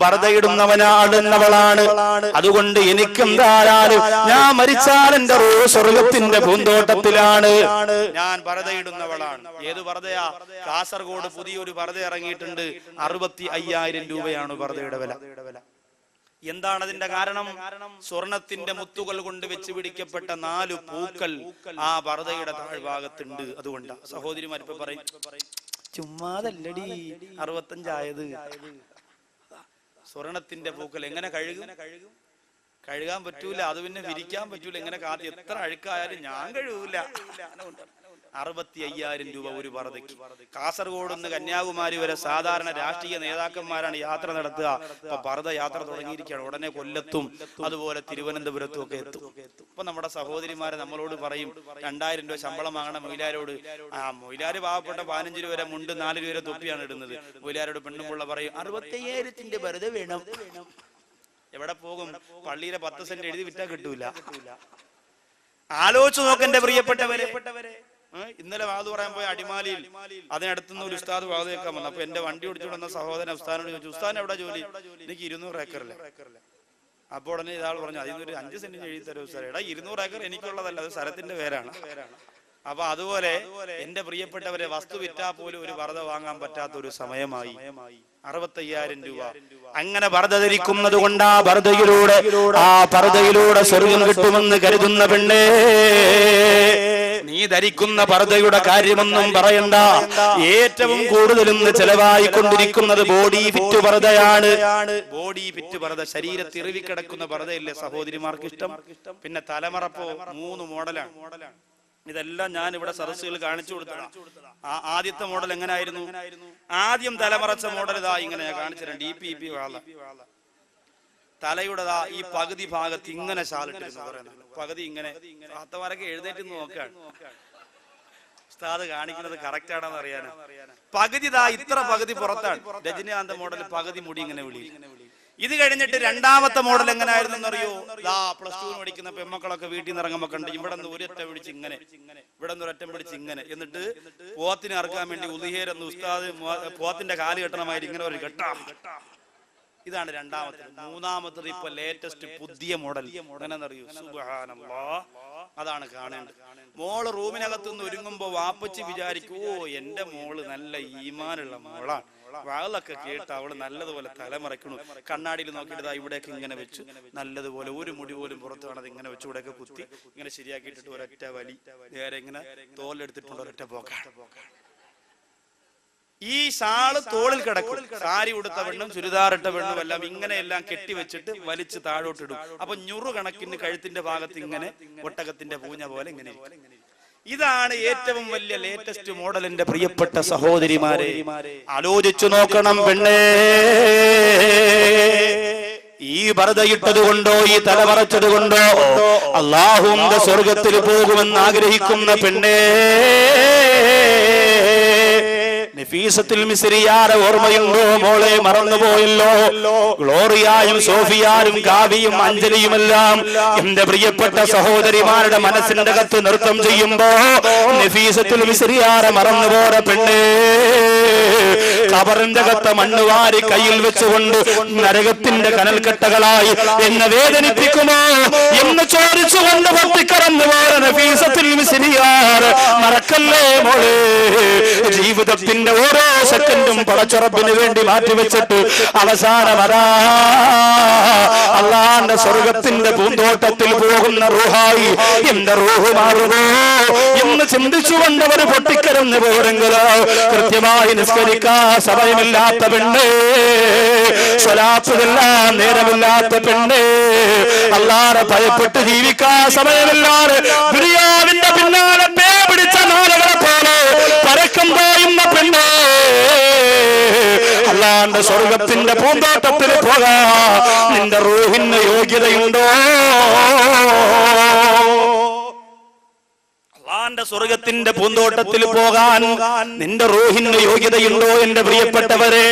ഭരതയിടുന്നവനാടുന്നവളാണ് അതുകൊണ്ട് എനിക്കും ധാരാളം. ഞാൻ മരിച്ചാൽ എന്റെ സ്വർഗത്തിന്റെ പൂന്തോട്ടത്തിലാണ്. ഞാൻ ഭരതയിടുന്നവളാണ് ഏത് ഭരതയാ കാസർഗോഡ് പുതിയൊരു ഭരത ഇറങ്ങിയിട്ടുണ്ട്. അറുപത്തി അയ്യായിരം രൂപയാണ് ഭരതയുടെ വില. എന്താണ് അതിന്റെ കാരണം? സ്വർണത്തിന്റെ മുത്തുകൾ കൊണ്ട് വെച്ച് പിടിക്കപ്പെട്ട നാല് പൂക്കൾ ആ ഭരതയുടെ താഴ്ഭാഗത്തുണ്ട്. അതുകൊണ്ട്. സഹോദരിമാരിപ്പോ പറയും ചുമ്മാതല്ലടി അറുപത്തഞ്ചായത്. സ്വർണത്തിന്റെ പൂക്കൾ എങ്ങനെ കഴുകും? കഴുകാൻ പറ്റൂല അത് പിന്നെ വിരിക്കാൻ പറ്റൂല. എങ്ങനെ കാത്തി എത്ര അഴുക്കായാലും ഞാൻ കഴുകൂല. അറുപത്തി അയ്യായിരം രൂപ ഒരു വറുതയ്ക്ക്. കാസർഗോഡ് നിന്ന് കന്യാകുമാരി വരെ സാധാരണ രാഷ്ട്രീയ നേതാക്കന്മാരാണ് യാത്ര നടത്തുക. അപ്പൊ വറുത യാത്ര തുടങ്ങിയിരിക്കുകയാണ്. ഉടനെ കൊല്ലത്തും അതുപോലെ തിരുവനന്തപുരത്തും ഒക്കെ എത്തും. ഇപ്പൊ നമ്മുടെ സഹോദരിമാരെ നമ്മളോട് പറയും രണ്ടായിരം രൂപ ശമ്പളം വാങ്ങണം മൊയിലാരോട്. ആ മൊയിലാര് പാവപ്പെട്ട പതിനഞ്ച് രൂപ വരെ മുണ്ട് നാല് രൂപ വരെ തൊപ്പിയാണ് ഇടുന്നത്. മൊയിലാരോട് പെണ്ണുമുള്ള പറയും അറുപത്തി അയ്യായിരത്തിന്റെ വെറുതെ വേണം. എവിടെ പോകും? പള്ളിയിലെ പത്ത് സെന്റ് എഴുതി വിറ്റാ കിട്ടൂല. ആലോചിച്ച് നോക്കെന്റെ പ്രിയപ്പെട്ടവരെ. ഇന്നലെ വാത് പറയാൻ പോയ അടിമാലിയിൽ അതിനടുത്തുനിന്ന് ഒരു ഉസ്താദ് വാത് കേൾക്കാൻ വന്നു. അപ്പൊ എന്റെ വണ്ടി ഓടിച്ചുകൊണ്ട് വന്ന സഹോദരൻ ഉസ്താദിനോട് ചോദിച്ചു ഉസ്താദിന് എവിടെ ജോലി? എനിക്ക് ഇരുന്നൂറ് ഏക്കറില്ല അപ്പൊ ഉടനെ ഇതാൾ പറഞ്ഞു അതിന് ഒരു അഞ്ച് സെന്റ് എഴുതി തരും ഉസ്താദ് എടാ ഇരുന്നൂറ് ഏക്കർ എനിക്കുള്ളതല്ല അത് സ്ഥലത്തിന്റെ പേരാണ് അപ്പൊ അതുപോലെ എന്റെ പ്രിയപ്പെട്ടവരെ വസ്തു വിറ്റാ പോലും ഒരു വറുത വാങ്ങാൻ പറ്റാത്ത ഒരു സമയമായി. അറുപത്തയ്യായിരം രൂപ. അങ്ങനെ വറുത ധരിക്കുന്നത് കൊണ്ട് ആ വറുതയിലൂടെ ആ പർദയിലൂടെ സ്വർഗം കിട്ടുമെന്ന് കരുതുന്ന പെണ്ണേ. നീ ധരിക്കുന്ന പർദ്ധയുടെ കാര്യമൊന്നും പറയണ്ട. ഏറ്റവും ഇന്ന് ചെലവായി കൊണ്ടിരിക്കുന്നത് ബോഡി ഫിറ്റ് പർദ്ധയാണ് ബോഡി ഫിറ്റ് പർദ്ധ ശരീരത്തിൽ ഇറിവിക്കിടക്കുന്ന പർദയില്ലേ സഹോദരിമാർക്ക് ഇഷ്ടം? പിന്നെ തലമറപ്പോ മൂന്ന് മോഡലാണ്. ഇതെല്ലാം ഞാൻ ഇവിടെ സദസ്സുകൾ കാണിച്ചു കൊടുത്തതാണ് ആ ആദ്യത്തെ മോഡൽ എങ്ങനെയായിരുന്നു ആദ്യം തലമറച്ച മോഡൽ ഇതാ ഇങ്ങനെ ഞാൻ കാണിച്ചു ഡി പി പി വാള. തലയുടെ ഈ പകുതി ഭാഗത്ത് ഇങ്ങനെ പറയുന്നത് പകുതി ഇങ്ങനെ. അത്തവാരൊക്കെ എഴുന്നേറ്റ് നോക്കാണ്. ഉസ്താദ് കാണിക്കുന്നത് കറക്റ്റ് ആണെന്ന് അറിയാന്. പകുതി ദാ ഇത്ര പകുതി പുറത്താണ്. രജനീകാന്ത മോഡൽ പകുതി മുടി ഇങ്ങനെ വിളി. ഇത് കഴിഞ്ഞിട്ട് രണ്ടാമത്തെ മോഡൽ എങ്ങനെയായിരുന്നു എന്നറിയോ? ദാ പ്ലസ് ടു പഠിക്കുന്ന പെമ്മക്കളൊക്കെ വീട്ടിൽ നിന്ന് ഇറങ്ങുമ്പോ കണ്ട്. ഇവിടെ നിന്ന് ഒരൊറ്റ പിടിച്ച് ഇങ്ങനെ. ഇവിടെ നിന്ന് ഒരറ്റം പിടിച്ച് ഇങ്ങനെ. എന്നിട്ട് പോത്തിനെ ഇറക്കാൻ വേണ്ടി ഉദിഹേരെന്ന് ഉസ്താദ് പോത്തിന്റെ കാൽ കെട്ടണമായിരിക്കും ഇങ്ങനെ ഒരു കെട്ടാം ഇതാണ് രണ്ടാമത്തെ മൂന്നാമത്തത് ഇപ്പൊ ലേറ്റസ്റ്റ് പുതിയ മോഡൽ അതാണ് കാണേണ്ടത്. മോൾ റൂമിനകത്തു നിന്ന് ഒരുങ്ങുമ്പോ വാപ്പച്ചി വിചാരിക്കും ഓ എന്റെ മോൾ നല്ല ഈമാനുള്ള മോളാണ്. വാളൊക്കെ കേട്ട് അവൾ നല്ലതുപോലെ തലമറയ്ക്കണു. കണ്ണാടിയിൽ നോക്കിയിട്ട് ദാ ഇവിടെയൊക്കെ ഇങ്ങനെ വെച്ചു. നല്ലതുപോലെ ഒരു മുടി പോലും പുറത്ത് കാണാതെ ഇങ്ങനെ വെച്ചു. ഇവിടെയൊക്കെ കുത്തി. ഇങ്ങനെ ശരിയാക്കിയിട്ടിട്ട് ഒരൊറ്റ വലി. നേരെ ഇങ്ങനെ തോലെടുത്തിട്ടുണ്ട് ഒരൊറ്റ പോക്കാണ് ഈ ഷാൾ തോളിൽ കിടക്കും. സാരി ഉടുത്ത പെണ്ണും ചുരിദാറിട്ട പെണ്ണും എല്ലാം ഇങ്ങനെയെല്ലാം കെട്ടിവെച്ചിട്ട് വലിച്ച് താഴോട്ടിടും അപ്പൊ ഞുറു കണക്കിന് കഴുത്തിന്റെ ഭാഗത്ത് ഇങ്ങനെ ഒട്ടകത്തിന്റെ പൂഞ്ഞ പോലെ ഇങ്ങനെ. ഇതാണ് ഏറ്റവും വലിയ ലേറ്റസ്റ്റ് മോഡലിന്റെ പ്രിയപ്പെട്ട സഹോദരിമാരെ. ആലോചിച്ചു നോക്കണം പെണ്ണേ. ഈ ഭരതയിട്ടത് കൊണ്ടോ ഈ തലമറച്ചത് കൊണ്ടോ അള്ളാഹുന്റെ സ്വർഗത്തിൽ പോകുമെന്ന് ആഗ്രഹിക്കുന്ന പെണ്ണേ. നഫീസത്തിൽ മിസ്രിയാരെ ഓർമ്മയുണ്ടോ? മോളെ മറന്നുപോയല്ലോ. ഗ്ലോറിയായും സോഫിയാരും കാവിയും അഞ്ജലിയുമെല്ലാം എന്റെ പ്രിയപ്പെട്ട സഹോദരിമാരുടെ മനസ്സിന്റെ അകത്ത് നൃത്തം ചെയ്യുമ്പോ നഫീസത്തിൽ മിസ്രിയാരെ മറന്നുപോയ പെണ്ണേ കബറിന്റെ അകത്ത് മണ്ണ് വാരി കയ്യിൽ വെച്ചുകൊണ്ട് നരകത്തിന്റെ കനൽക്കെട്ടകളായി എന്നെ വേദനിപ്പിക്കുമോ എന്ന് ചോദിച്ചുകൊണ്ട് പൊട്ടിക്കറന്നു പോയ നഫീസത്തിൽ മറക്കല്ലേ മോളെ? ജീവിതത്തിന്റെ ഓരോ സെക്കൻഡും പടച്ചുറപ്പിന് വേണ്ടി മാറ്റിവെച്ചിട്ട് അവസാനം അതാ അള്ളാന്റെ സ്വർഗത്തിന്റെ പൂന്തോട്ടത്തിൽ പോകുന്ന റൂഹായി എന്റെ റൂഹ് മാറുമോ എന്ന് ചിന്തിച്ചുകൊണ്ട് അവർ പൊട്ടിക്കരന്ന് പോരെങ്കിലോ? കൃത്യമായി നിസ്കരിക്കാ സമയമില്ലാത്ത പെണ്ണേ. സ്വലാത്തുതെല്ലാം നേരമില്ലാത്ത പെണ്ണേ. അല്ലാതെ ഭയപ്പെട്ട് ജീവിക്കാ സമയമില്ലാതെ പിന്നാലെ അല്ലാണ്ട് സ്വർഗത്തിന്റെ പൂന്തോട്ടത്തിൽ പോകാ. നിന്റെ റൂഹിന് യോഗ്യതയുണ്ടോ? സ്വർഗത്തിന്റെ പൂന്തോട്ടത്തിൽ പോകാൻ നിന്റെ റൂഹിന് യോഗ്യതയുണ്ടോ എന്റെ പ്രിയപ്പെട്ടവരെ?